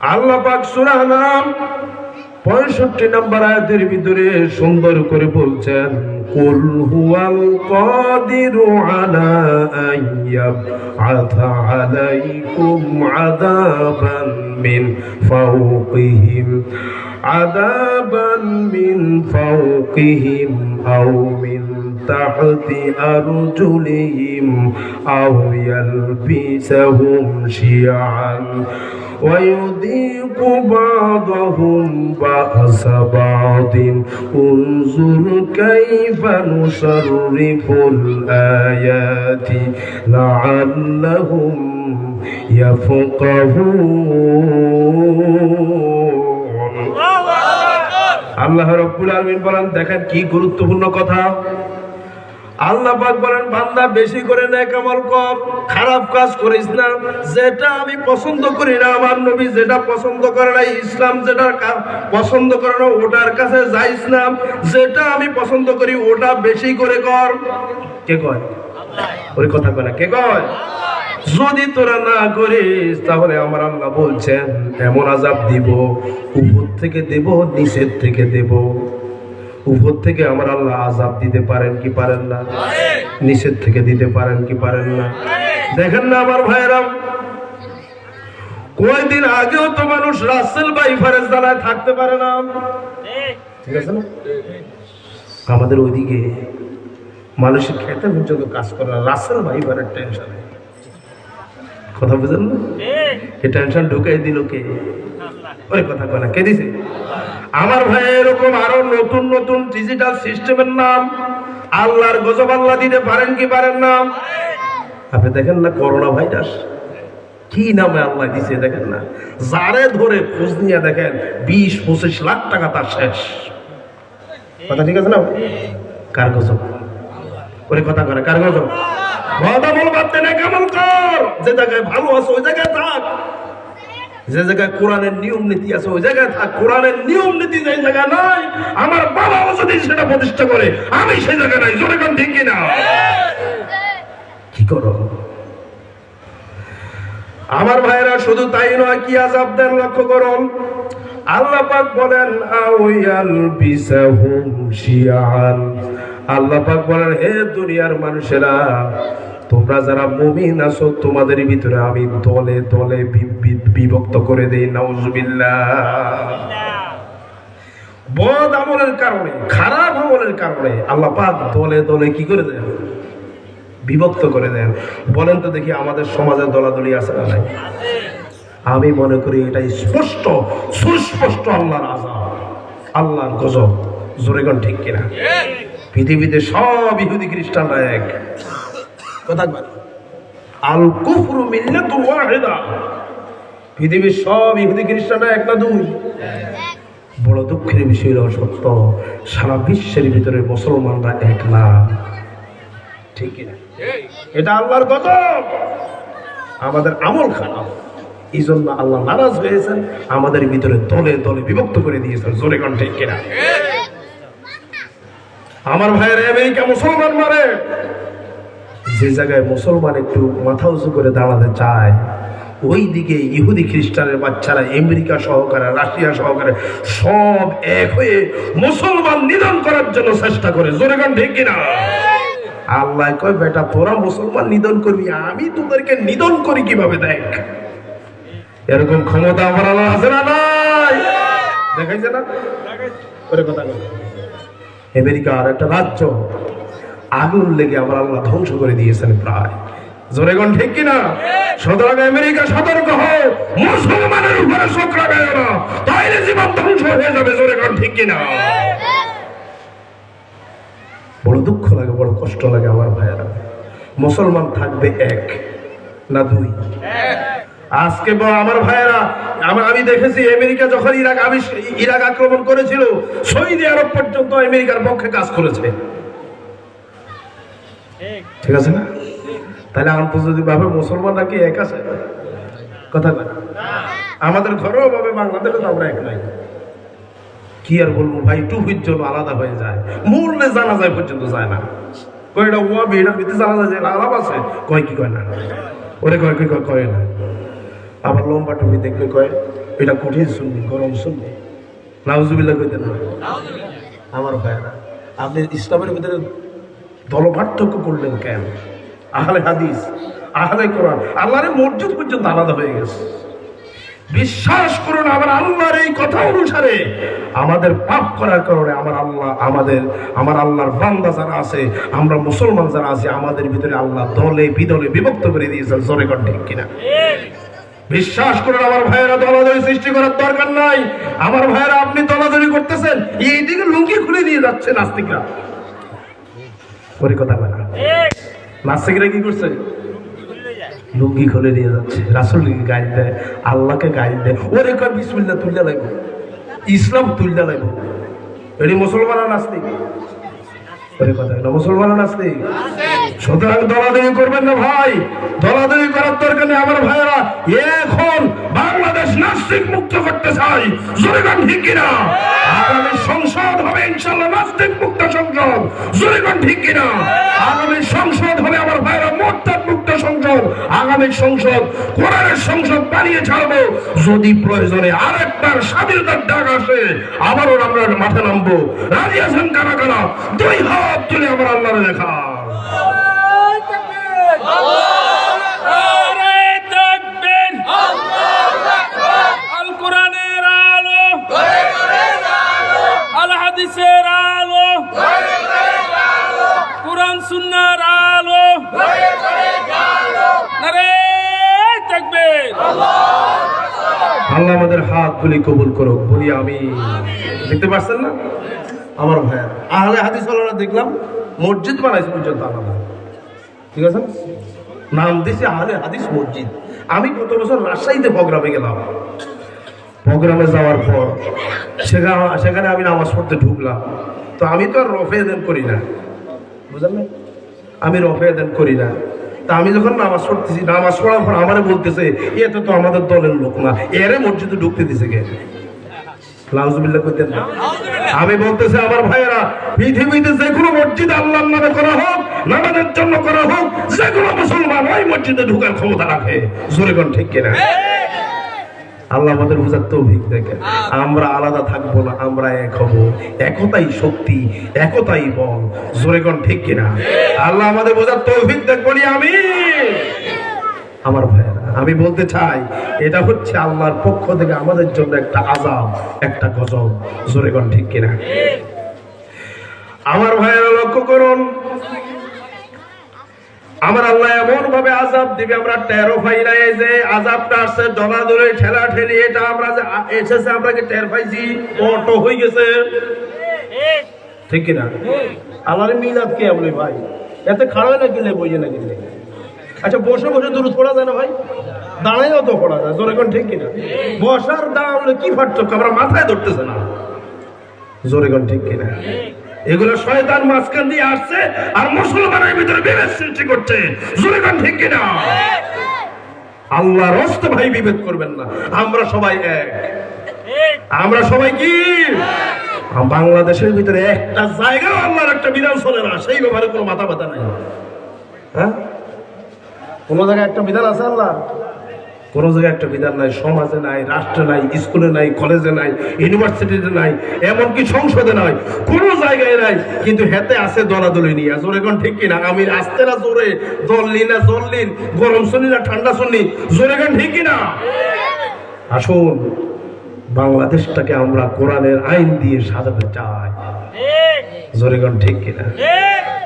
আল্লাহ পাক সূরা নাম পঁয়ষট্টি নম্বর আয়াতের ভিতরে সুন্দর করে বলছেন, কুল হুয়াল কাদিরু আলা আইয়াবআথা আলাইকুম আযাবান মিন ফাওকিহিম, আযাবান মিন ফাওকিহিম আও تحت أرجلهم أو يلبسهم شيعا ويذيق بعضهم بأس بعض انظر كيف نصرف الآيات لعلهم يفقهون আল্লাহ রব্বুল আলমিন বলেন দেখেন কি গুরুত্বপূর্ণ কথা আল্লাহ পাক বলেন, বান্দা বেশি করে নেক আমল কর, খারাপ কাজ করিস না। যেটা আমি পছন্দ করি না, আমার নবী যেটা পছন্দ করে না ইসলাম যেটা পছন্দ করে না, ওটার কাছে যাইস না। যেটা আমি পছন্দ করি, ওটা বেশি করে কর। কে কয়? ওই কথা কয় না, কে কয়? যদি তোরা না করিস, তাহলে আমার আল্লাহ বলছেন, এমন আজাব দিব, উপর থেকে দেব, নিচের থেকে দেব। উপর থেকে আমার আল্লাহ আজাব দিতে পারেন কি পারেন না? নিচের থেকে দিতে পারেন কি পারেন না? দেখেন না আমার ভাইরাম কয়েকদিন আগেও তো মানুষ রাসেল বাই ফারেজ দালায় থাকতে পারে না। ঠিক আছে না? আমাদের ওইদিকে মানুষের খেতে পর্যন্ত কাজ করে না রাসেল ভাই ফারের টেনশনে কথা বুঝেন না? এই টেনশন ঢুকাই দিল কে? ওই কথা কয় কে দিছে? আমার ভাই এরকম আরও নতুন নতুন ডিজিটাল সিস্টেমের নাম। আল্লাহর গজব আল্লাহ দিতে পারেন কি পারেন না? আপনি দেখেন না করোনা ভাইরাস? কি নামে আল্লাহ দিছে দেখেন না? যারে ধরে খোঁজ নিয়ে দেখেন, বিশ, পঁচিশ লাখ টাকা তার শেষ। কথা ঠিক আছে না? কার গজব? ওরে কথা করে কার গজব? কথা বল বাদতে না কেমন কর? যে জায়গায় ভালো আছে, ওই জায়গায় থাক। যে জায়গায় কোরআনের নিয়ম নীতি আছে, ওই জায়গায় থাক, কোরআনের নিয়ম নীতি যে জায়গায় নাই, আমার বাবাও যদি সেটা প্রতিষ্ঠা করে, আমি সেই জায়গায় নাই। জোরে কোন, ঠিক কিনা? কি করো? আমার ভাইরা শুধু তাই নয়, কি আজাব দেন লক্ষ্য করুন? আল্লাহ পাক বলেন, আউয়াল বিসাহুম শিয়ান। আল্লাহ পাক বলেন, হে দুনিয়ার মানুষেরা তোমরা যারা মুমিন আছো, তোমাদের ভিতরে আমি দলে দলে বিভক্ত করে দেই, নাউজুবিল্লাহ। বদ আমলের কারণে, খারাপ আমলের কারণে আল্লাহ পাক দলে দলে কি করে দেন? বিভক্ত করে দেন। বলেন তো দেখি আমাদের সমাজে দলাদলি আছে না নাই? আমি মনে করি এটা স্পষ্ট, সুস্পষ্ট আল্লাহর আজাব আল্লাহর গজব। জোরেগন ঠিক কিনা? পৃথিবীতে সব ইহুদি খ্রিস্টানরা এক। কথা বল আল কুফরু ওয়াহিদা। পৃথিবীর সব ইহুদি খ্রিস্টানরা এক না দুই। বড় দুঃখের বিষয় হলো সত্য সারা বিশ্বের ভিতরে মুসলমানরা এক না। ঠিক এটা আল্লাহর গজব আমাদের আমল খারাপ। এই জন্য আল্লাহ নারাজ হয়েছেন আমাদের ভিতরে দলে দলে বিভক্ত করে দিয়েছেন জোরে কণ্ঠে ঠিক কিনা? আমার ভাইয়ের আমেরিকা মুসলমান মারে। যে জায়গায় মুসলমান একটু মাথা উঁচু করে দাঁড়াতে চায়। ওই দিকে ইহুদি খ্রিস্টানের বাচ্চারা, আমেরিকা সহকারে, রাশিয়া সহকারে সব এক হয়ে মুসলমান নিধন করার জন্য চেষ্টা করে। জোরে গান ঠিক কিনা? আল্লাহ কয়, বেটা, তোরা মুসলমান নিধন করবি, আমি তোদেরকে নিধন করি কীভাবে দেখ? এরকম ক্ষমতা আমার আল্লাহ আছে না নাই। দেখাইছে না? কথা আমেরিকা আর একটা রাজ্য। আগুন লেগে আমার আল্লাহ ধ্বংস করে দিয়েছেন প্রায়। জোরেগন ঠিক কিনা? সুতরাং আমেরিকা সতর্ক হও, মুসলমানের উপরে চোখ লাগায় না, তাইলে জীবন ধ্বংস হয়ে যাবে জোরেগন ঠিক কিনা? বড় দুঃখ লাগে, বড় কষ্ট লাগে আমার ভাইয়েরা। মুসলমান থাকবে এক, না দুই? আজকে আমার ভাইয়েরা আমি দেখেছি আমেরিকা যখন ইরাক আমি ইরাক আক্রমণ করেছিল, সৌদি আরব পর্যন্ত আমেরিকার পক্ষে কাজ করেছে। ঠিক আছে না? তাহলে আন্তর্জাতিক ভাবে মুসলমান নাকি এক আছে? কথা না? আমাদের ঘরেও ভাবে বাংলাদেশে আমরা এক নাই। কি আর বলব ভাই টু টুপির জন্য আলাদা হয়ে যায়। মূল্যে জানা যায় পর্যন্ত যায় না। কয়টা ওয়া বিড়ার ভিতরে জানা যায় আলাপ আছে। কয় কি কয় না? ওরে কয় কি কয় কয় না। আবার লম্বা টুপি দেখলে কয় এটা কঠিন শুনবি গরম শুনবি নাউজুবিল্লাহ কইতেন না? আমার ভাইয়েরা আপনি ইসলামের ভিতরে দল পার্থক্য করলেন কেন? আহলে হাদিস, আহলে কোরআন আল্লাহরের মসজিদ পর্যন্ত আলাদা হয়ে গেছে। বিশ্বাস করুন, আমার আল্লাহর এই কথা অনুসারে আমাদের পাপ করার কারণে আমার আল্লাহ, আমাদের, আমার আল্লাহর বান্দা যারা আছে, আমরা মুসলমান যারা আছে, আমাদের ভিতরে আল্লাহ দলে, বিদলে বিভক্ত করে দিয়েছেন, জোরে ঠিক কিনা? বিশ্বাস করুন, আমার ভাইয়েরা দলাদলি সৃষ্টি করার দরকার নাই। আমার ভাইয়েরা আপনি দলাদলি করতেছেন এইদিকে লুঙ্গি খুলে নিয়ে যাচ্ছে নাস্তিকরা ওই কথা বলে। নাস্তিকরা কি করছে? লুঙ্গি খুলে নিয়ে যাচ্ছে। রাসুলকে গাড়ি দেয়? আল্লাহকে গাড়ি দেয়। ওরে কর বিসমিল্লা তুললে লাগবে। ইসলাম তুললে লাগবে। এটি মুসলমান নাস্তিক? ওরে মুসলমান নাস্তিক? সুতরাং দলাদলি করবেন না ভাই। দলাদলি করার দরকার নেই আমার ভাইয়েরা। এখন নাস্তিক মুক্ত করতে চাই। জোরেগান ঠিক কিনা? আগামী সংসদ হবে ইনশাল্লাহ নাস্তিক মুক্ত সংসদ। জোরেগান ঠিক কিনা? আগামী সংসদ হবে আমার ভাইয়েরা মোরতাদ মুক্ত সংসদ। আগামী সংসদ কোরআনের সংসদ বানিয়ে ছাড়বো। যদি প্রয়োজনে আরেকবার স্বাধীনতার ডাক আসে, আবারও আমরা মাঠে নামবো। রাজি আছেন কারা কারা? দুই হাত তুলে আমার আল্লাহরে দেখা তাকবীর আল কোরআনের আলো আল হাদিসের আলো কোরআন, সুন্নাহর আলো। আল্লাহ আমাদের হাত তুলি কবুল করো বলি আমি দেখতে পাচ্ছেন না? আমার ভাইয়া আহলে হাদিস ওয়ালারা দেখলাম, মসজিদ বানাইছে পর্যন্ত আলাদা ঠিক আছে? নাম দিছে আহলে হাদিস মসজিদ। আমি গত বছর রাজশাহীতে প্রোগ্রামে গেলাম। প্রোগ্রামে যাওয়ার পর সেখানে সেখানে আমি নামাজ পড়তে ঢুকলাম। তো আমি তো আর রফে দেন করি না। বুঝলেন আমি রফে দেন করি না। তা আমি যখন নামাজ পড়তেছি, নামাজ পড়ার পর আমারে বলতেছে এতে তো আমাদের দলের লোক না, এরে মসজিদে ঢুকতে দিছে কে? আমি বলতেছি, আমার ভাইয়েরা, পৃথিবীতে যে কোনো মসজিদ আল্লাহর নামে করা হোক, নামাজের জন্য করা হোক, যে কোনো মুসলমান ওই মসজিদে ঢুকার ক্ষমতা রাখে। জোরে ঠিক কিনা? আল্লাহ আমাদের বুঝার তৌফিক দেখে আমরা আলাদা থাকব না আমরা এক হব। একতাই শক্তি একতাই বল। জোরে কোন ঠিক কিনা? আল্লাহ আমাদের বোঝার তৌফিক দেখ বলি আমি আমার ভাইয়েরা আমি বলতে চাই এটা হচ্ছে আল্লাহর পক্ষ থেকে আমাদের জন্য একটা আজাব একটা গজব। জোরে কোন ঠিক কিনা? আমার ভাইয়েরা লক্ষ্য করুন আমার আল্লাহ এমন ভাবে আজাব দিবে, আমরা টেরো পাই না যে আজাবটা আসছে ডলা ধরে ঠেলা ঠেলি, এটা আমরা যে এসেছে, আমরা কি টের পাইছি অটো হয়ে গেছে। ঠিক কিনা? আমার মিলাদ কে বলি ভাই? এতে খাড়া কিনলে বইয়ে না কিনলে আচ্ছা বসে বসে দূর পড়া যায় না ভাই? দাঁড়াইও তো পড়া যায়, জোরে কোন ঠিক কিনা? বসার দাঁড়ালে কি পার্থক্য? আমরা মাথায় ধরতেছে না। জোরে কোন ঠিক কিনা? এগুলো শয়তান মাঝখান দিয়ে আসছে আর মুসলমানের ভিতরে বিভেদ সৃষ্টি করছে। জোরে ঠিক কিনা? আল্লাহর রস্ত ভাই বিভেদ করবেন না। আমরা সবাই এক। আমরা সবাই কি? বাংলাদেশের ভিতরে একটা জায়গা আল্লাহর একটা বিধান চলে না, সেই ব্যাপারে কোনো মাথা ব্যথা নাই। হ্যাঁ? কোনো জায়গায় একটা বিধান আছে আল্লাহ কোনো জায়গায় একটা বিধান নাই, সমাজে নাই, রাষ্ট্রে নাই, স্কুলে নাই, কলেজে নাই, ইউনিভার্সিটিতে নাই, এমনকি সংসদে নাই, কোনো জায়গায় নাই, কিন্তু হেতে আছে দলাদলি নিয়ে। জোরে কোন ঠিক কিনা? আমি আসতে না জোরে? জললি না জললিন গরম শুনি না ঠান্ডা শুনি, জোরে কোন ঠিক কিনা? আসুন, বাংলাদেশটাকে আমরা কোরআনের আইন দিয়ে সাজাতে চাই। জোরে কোন ঠিক কিনা?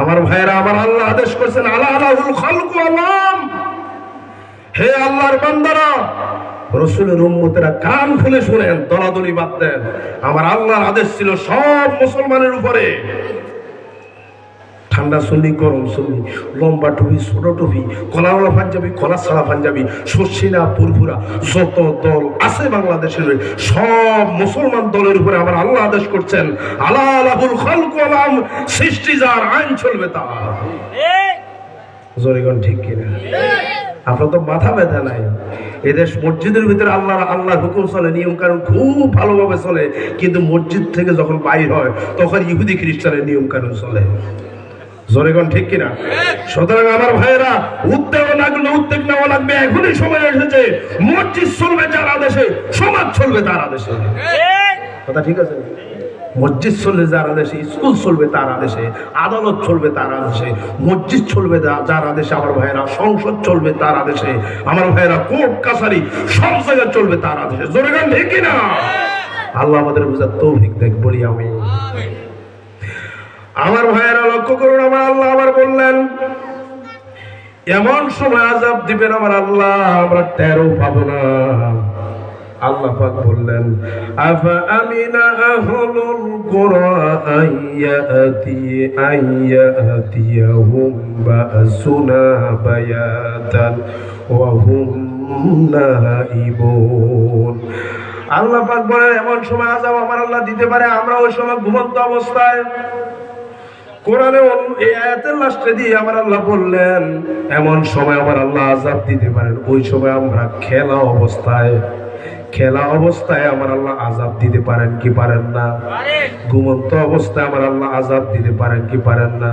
আমার ভাইয়েরা, আমার আল্লাহ আদেশ করছেন আল্লাহ আল্লাহুল খালকু আলাম হে আল্লাহর বান্দারা রসুলের উম্মতেরা কান খুলে শুনেন দলাদলি বাদ দেন আমার আল্লাহর আদেশ ছিল সব মুসলমানের উপরে। ঠান্ডা শুনলি গরম শুনলি লম্বা টুপি ছোট টুপি কলাওয়ালা পাঞ্জাবি কলা ছাড়া পাঞ্জাবি শর্ষিনা পুরপুরা যত দল আছে বাংলাদেশের সব মুসলমান দলের উপরে আমার আল্লাহ আদেশ করছেন আল্লাহ আলাহুল খালকু আলাম সৃষ্টি যার আইন চলবে তা জরিগণ ঠিক কিনা? আপনার তো মাথা ব্যথা নাই। এদেশ মসজিদের ভিতরে আল্লাহ আল্লাহর হুকুম চলে নিয়ম কানুন খুব ভালোভাবে চলে। কিন্তু মসজিদ থেকে যখন বাইর হয় তখন ইহুদি খ্রিস্টানের নিয়ম কানুন চলে কোন ঠিক কিনা? সুতরাং আমার ভাইয়েরা উদ্যোগ লাগলে উদ্যোগ নেওয়া লাগবে। এখনই সময় এসেছে। মসজিদ চলবে যার আদেশে সমাজ চলবে তার আদেশে। কথা ঠিক আছে? মসজিদ চলবে যার আদেশে, স্কুল চলবে তার আদেশে, আদালত চলবে তার আদেশে, মসজিদ চলবে যার আদেশে আমার ভাইয়েরা, সংসদ চলবে তার আদেশে, আমার ভাইয়েরা কোর্ট, কাছারি, সব জায়গায় চলবে তার আদেশে। জোরে গান, ঠিক কিনা? আল্লাহ আমাদের বুঝার তৌফিক দেখ, বলি আমি। আমার ভাইয়েরা, লক্ষ্য করুন, আমার আল্লাহ আবার বললেন, এমন সময় আজাব দিবেন আমার আল্লাহ, আমরা তেরো পাবো না। আল্লাহ পাক বললেন, আফা আমিনা আহলুল কুরা আইয়াতি আইয়াতিয়াহুম বাসুনা বায়াতান ওয়া হুম নাইবুন। আল্লাহ পাক বলেন, এমন সময় আজাব আমার আল্লাহ দিতে পারে, আমরা ওই সময় ঘুমন্ত অবস্থায়। কোরআনে এই আয়াতের লাস্টে দিয়ে আমার আল্লাহ বললেন, এমন সময় আমার আল্লাহ আজাব দিতে পারেন, ওই সময় আমরা খেলা অবস্থায় খেলা অবস্থায় আমার আল্লাহ আজাব দিতে পারেন কি পারেন না? ঘুমন্ত অবস্থায় আমার আল্লাহ আজাব দিতে পারেন কি পারেন না?